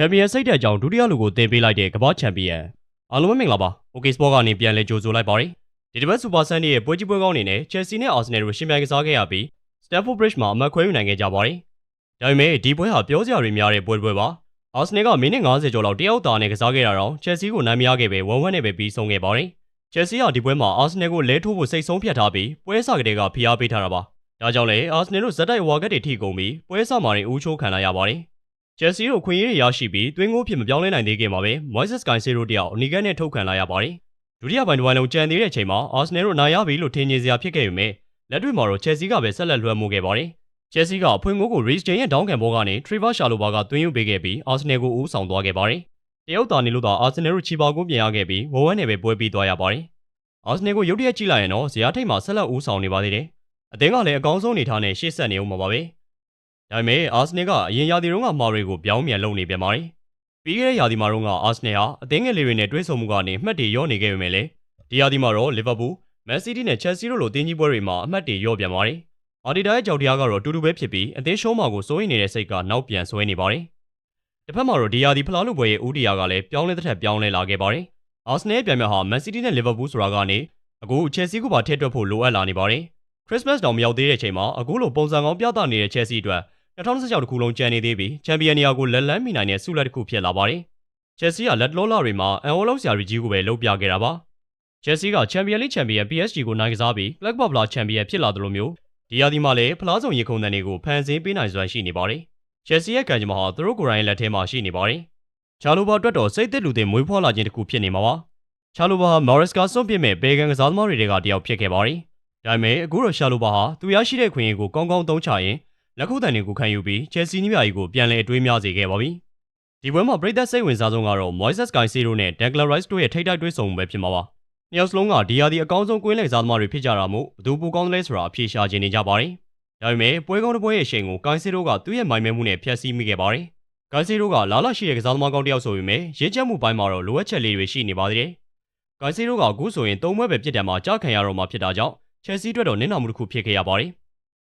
ချန်ပီယံစိတ်ဓာတ်ကြောင့်ဒုတိယလူကိုတင်ပေးလိုက်တဲ့ကမ္ဘာချန်ပီယံအားလုံးပဲမင်္ဂလာပါ OK Sport ကနေပြန်လဲကြိုဆိုလိုက်ပါရစေဒီတစ်ပတ်စူပါဆန်ဒေးရဲ့ပွဲကြီးပွဲကောင်းအနေနဲ့ Chelsea နဲ့ Arsenal တို့ရှင်ပြိုင်ကစားခဲ့ရပြီး Stamford Bridge မှာအမှတ်ခွဲယူနိုင်ခဲ့ကြပါတယ်ဒါပေမဲ့ဒီပွဲဟာပြောစရာတွေများတဲ့ပွဲတစ်ပွဲပါ Arsenal ကမိနစ်90ကျော်လောက်တယောက်တာနဲ့ကစားခဲ့တာတော့ Chelsea ကိုနိုင်မရခဲ့ပဲ1-1နဲ့ပဲပြီးဆုံးခဲ့ပါတယ် Chelsea ကဒီပွဲမှာ Arsenal ကိုလဲထိုးဖို့စိတ်ဆုံးဖြတ်ထားပြီးပွဲစကတည်းကဖိအားပေးထားတာပါဒါကြောင့်လေ Arsenal တို့ဇက်တိုက်ဝါကက်တွေထိကုန်ပြီးပွဲစမှာနေဦးချိုးခံလိုက်ရပါတယ် ချယ်ဆီတို့ခွင့်ရရရှိပြီးတွင်းကိုဖြစ်မပြောင်းလဲနိုင်သေးခင်မှာပဲ Moises Caicedo တယောက်အနီကန်နဲ့ထုတ်ခံလိုက်ရပါတယ်။ဒုတိယပိုင်းတစ်ပိုင်းလုံးကြံသေးတဲ့အချိန်မှာ Arsenal တို့နိုင်ရပြီလို့ထင်နေစရာဖြစ်ခဲ့ပေမဲ့လက်တွေ့မှာတော့ Chelsea ကပဲဆက်လက်လွှမ်းမိုးခဲ့ပါတယ်။ Chelsea ကအဖွင့်ကိုကို Reece James ရဲ့ဒေါင်းကန်ဘောကနေ Trevor Chalobah ကသွင်းယူပေးခဲ့ပြီး Arsenal ကိုဦးဆောင်သွားခဲ့ပါတယ်။တရုတ်သားနေလို့သာ Arsenal တို့ချီပါကုန်းပြင်ရခဲ့ပြီးဝဝန်းနဲ့ပဲပွဲပြီးသွားရပါတယ်။ Arsenal ကိုရုတ်တရက်ကြည့်လိုက်ရင်တော့ဇယားထိတ်မှာဆက်လက်ဦးဆောင်နေပါသေးတယ်။အသင်းကလည်းအကောင်းဆုံးအနေထားနဲ့ရှေ့ဆက်နေဦးမှာပါပဲ။ ဒါပေမဲ့အာဆနယ်ကအရင်ရာသီတုန်းကမှာတွေကိုပြောင်းပြန်လုပ်နေပြန်ပါတယ်။ပြီးခဲ့တဲ့ရာသီမှာတော့ကအာဆနယ်ဟာအသင်းငယ်လေးတွေနဲ့တွဲဆုံမှုကနေအမှတ်တွေရော့နေခဲ့ပေမဲ့လည်းဒီရာသီမှာတော့လီဗာပူး၊မန်စီးတီးနဲ့ချက်လ်ဆီတို့လိုအသင်းကြီးပွဲတွေမှာအမှတ်တွေရော့ပြန်ပါတယ်။အာဒီတာရဲ့ကြောက်တရားကတော့အတူတူပဲဖြစ်ပြီးအသင်းရှုံးမှာကိုစိုးရိမ်နေတဲ့စိတ်ကနောက်ပြန်ဆွဲနေပါတယ်။တစ်ဖက်မှာတော့ဒီရာသီဖလားလူပွဲရဲ့ဦးတည်ရာကလည်းပြောင်းလဲတဲ့ထက်ပြောင်းလဲလာခဲ့ပါတယ်။အာဆနယ်ရဲ့ပြိုင်ဘက်ဟာမန်စီးတီးနဲ့လီဗာပူးဆိုတာကနေအခုချက်လ်ဆီကိုပါထည့်တွက်ဖို့လိုအပ်လာနေပါတယ်။ခရစ်စမတ်တောင်မရောက်သေးတဲ့အချိန်မှာအခုလိုပုံစံကောင်းပြသနေတဲ့ချက်လ်ဆီအတွက် 2016တခုလုံးကျန်နေသေးပြီးချန်ပီယံနေရာကိုလက်လန်းမိနိုင်တဲ့ဆုလက်တစ်ခုဖြစ်လာပါတယ်။ချက်လ်ဆီကလက်တလောလာတွေမှာအန်အိုလောက်ဆရာကြီးကိုပဲလုပ်ပြခဲ့တာပါ။ချက်လ်ဆီကချန်ပီယံလိချန်ပီယံ PSG ကိုနိုင်ကစားပြီးကလပ်ဘဖလားချန်ပီယံဖြစ်လာသလိုမျိုးဒီရာသီမှာလည်းဖလားဆောင်ရေခုံတန်တွေကိုဖန်ဆင်းပေးနိုင်စွမ်းရှိနေပါတယ်။ချက်လ်ဆီရဲ့ကံကြမ္မာဟာသူတို့ကိုယ်တိုင်လက်ထဲမှာရှိနေပါတယ်။ချာလိုဘာအတွက်တော့စိတ်သက်လူတွေမွေးဖွားလာခြင်းတစ်ခုဖြစ်နေမှာပါ။ချာလိုဘာဟာမော်ရစ်ကာစွန့်ပစ်မဲ့ဘေဂန်ကစားသမားတွေကတယောက်ဖြစ်ခဲ့ပါတယ်။ဒါပေမဲ့အခုတော့ရှာလိုဘာဟာသူရရှိတဲ့ခွင့်ရကိုကောင်းကောင်းသုံးချရင် လက်ခုပ်တန်တွေကိုခံယူပြီးချယ်ဆီနီးပြာကြီးကိုပြန်လည်အတွေးများစေခဲ့ပါပြီ။ဒီပွဲမှာပရိသတ်စိတ်ဝင်စားဆုံးကတော့ Moises Caicedo နဲ့ Declan Rice တို့ရဲ့ထိပ်တိုက်တွေ့ဆုံမှုပဲဖြစ်မှာပါ။နှစ်ယောက်စလုံးကဒီယာဒီအကောင်းဆုံးကွင်းလည်စားသမားတွေဖြစ်ကြတာမို့ဘယ်သူပိုကောင်းသလဲဆိုတာအဖြေရှာခြင်းနေကြပါတယ်။ဒါပေမဲ့ပွဲကောင်းတစ်ပွဲရဲ့အချိန်ကို Caicedo ကသူ့ရဲ့မိုင်မဲမှုနဲ့ဖျက်ဆီးမိခဲ့ပါတယ်။ Caicedo ကလာလာရှိတဲ့ကစားသမားကောင်းတစ်ယောက်ဆိုပေမဲ့ရင်းချက်မှုပိုင်းမှာတော့လိုအပ်ချက်လေးတွေရှိနေပါသေးတယ်။ Caicedo ကအခုဆိုရင်သုံးပွဲပဲပြစ်တယ်မှာကြာခံရတော့မှာဖြစ်တာကြောင့် Chelsea အတွက်တော့နင်းနာမှုတစ်ခုဖြစ်ခဲ့ရပါတယ်။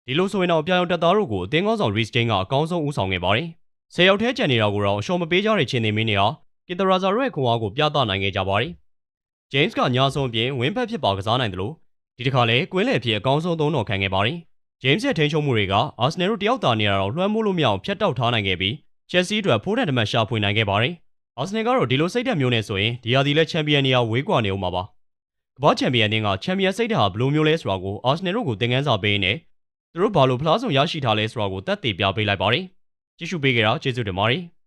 ဒီလိုဆိုရင်တော့အပြောင်တက်သားတို့ကိုအသင်းကောင်းဆောင် Reece James ကအကောင်းဆုံးဦးဆောင်ခဲ့ပါတယ်။ဆယ်ယောက်ထဲကျန်နေတာကိုတော့အရှော်မပေးကြတဲ့ချင်းနေမင်းတွေဟာကင်တရာဇာရဲ့ခွန်အားကိုပြသနိုင်ခဲ့ကြပါတယ်။ James ကညာဆုံးအပြင်ဝင်းဖက်ဖြစ်ပါကစားနိုင်တယ်လို့ဒီတစ်ခါလဲကွင်းလယ်ဖြစ်အကောင်းဆုံးသုံးတော်ခံခဲ့ပါတယ်။ James ရဲ့ထိန်းချုပ်မှုတွေကအာဆနယ်တို့တယောက်တာနေရတော့လွှမ်းမိုးလို့မရအောင်ဖျက်တောက်ထားနိုင်ခဲ့ပြီး Chelsea အတွက်ဖိုးတန်တမတ်ရှာဖွေနိုင်ခဲ့ပါတယ်။အာဆနယ်ကတော့ဒီလိုစိတ်ဓာတ်မျိုးနဲ့ဆိုရင်ဒီဟာဒီလက်ချန်ပီယံနေရာဝေးကွာနေအောင်ပါပါ။ကမ္ဘာချန်ပီယံတင်းကချန်ပီယံစိတ်ဓာတ်ဟာဘယ်လိုမျိုးလဲဆိုတာကိုအာဆနယ်တို့ကိုသင်ခန်းစာပေးနေ သူတို့ဘာလို့ဖလားဆုံးရရှိထားလဲဆိုတာကိုတက်တည်ပြပေးလိုက်ပါတယ်။ကြည့်ရှုပေးကြတာကျေးဇူးတင်ပါတယ်။